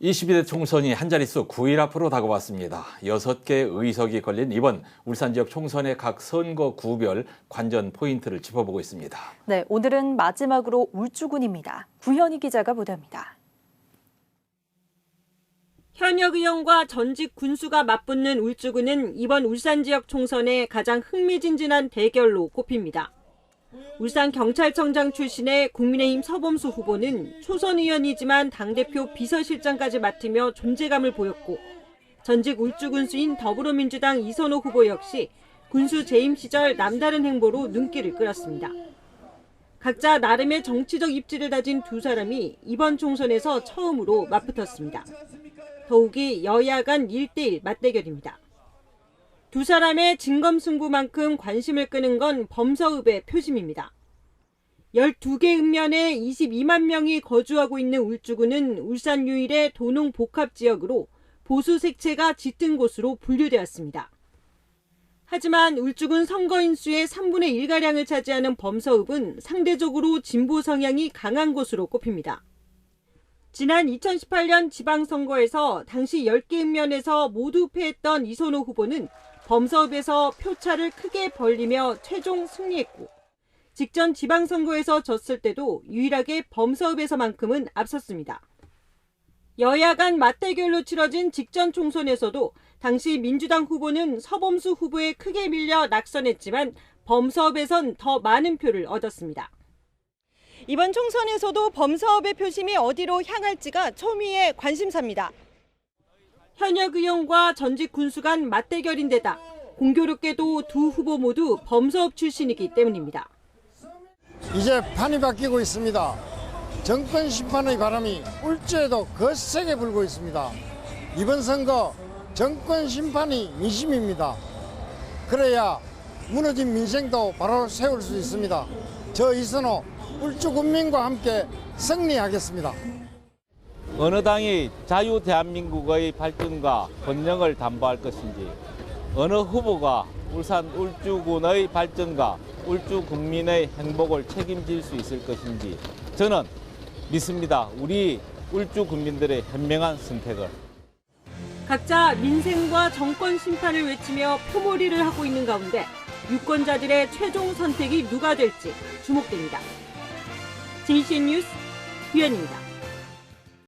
22대 총선이 한 자릿수 9일 앞으로 다가왔습니다. 6개 의석이 걸린 이번 울산 지역 총선의 각 선거 구별 관전 포인트를 짚어보고 있습니다. 네, 오늘은 마지막으로 울주군입니다. 구현희 기자가 보도합니다. 현역 의원과 전직 군수가 맞붙는 울주군은 이번 울산 지역 총선의 가장 흥미진진한 대결로 꼽힙니다. 울산 경찰청장 출신의 국민의힘 서범수 후보는 초선 의원이지만 당대표 비서실장까지 맡으며 존재감을 보였고 전직 울주 군수인 더불어민주당 이선호 후보 역시 군수 재임 시절 남다른 행보로 눈길을 끌었습니다. 각자 나름의 정치적 입지를 다진 두 사람이 이번 총선에서 처음으로 맞붙었습니다. 더욱이 여야 간 1대1 맞대결입니다. 두 사람의 진검승부만큼 관심을 끄는 건 범서읍의 표심입니다. 12개 읍면에 22만 명이 거주하고 있는 울주군은 울산 유일의 도농 복합 지역으로 보수 색채가 짙은 곳으로 분류되었습니다. 하지만 울주군 선거 인 수의 3분의 1가량을 차지하는 범서읍은 상대적으로 진보 성향이 강한 곳으로 꼽힙니다. 지난 2018년 지방선거에서 당시 10개 읍면에서 모두 패했던 이선호 후보는 범서읍에서 표차를 크게 벌리며 최종 승리했고 직전 지방선거에서 졌을 때도 유일하게 범서읍에서만큼은 앞섰습니다. 여야 간 맞대결로 치러진 직전 총선에서도 당시 민주당 후보는 서범수 후보에 크게 밀려 낙선했지만 범서읍에선 더 많은 표를 얻었습니다. 이번 총선에서도 범사업의 표심이 어디로 향할지가 초미의 관심사입니다. 현역 의원과 전직 군수 간 맞대결인데다 공교롭게도 두 후보 모두 범사업 출신이기 때문입니다. 이제 판이 바뀌고 있습니다. 정권 심판의 바람이 울주에도 거세게 불고 있습니다. 이번 선거 정권 심판이 민심입니다. 그래야 무너진 민생도 바로 세울 수 있습니다. 저 이선호 울주 국민과 함께 승리하겠습니다. 어느 당이 자유 대한민국의 발전과 번영을 담보할 것인지 어느 후보가 울산 울주군의 발전과 울주 국민의 행복을 책임질 수 있을 것인지 저는 믿습니다. 우리 울주 국민들의 현명한 선택을. 각자 민생과 정권 심판을 외치며 표몰이를 하고 있는 가운데 유권자들의 최종 선택이 누가 될지 주목됩니다. JCN 뉴스 유현입니다.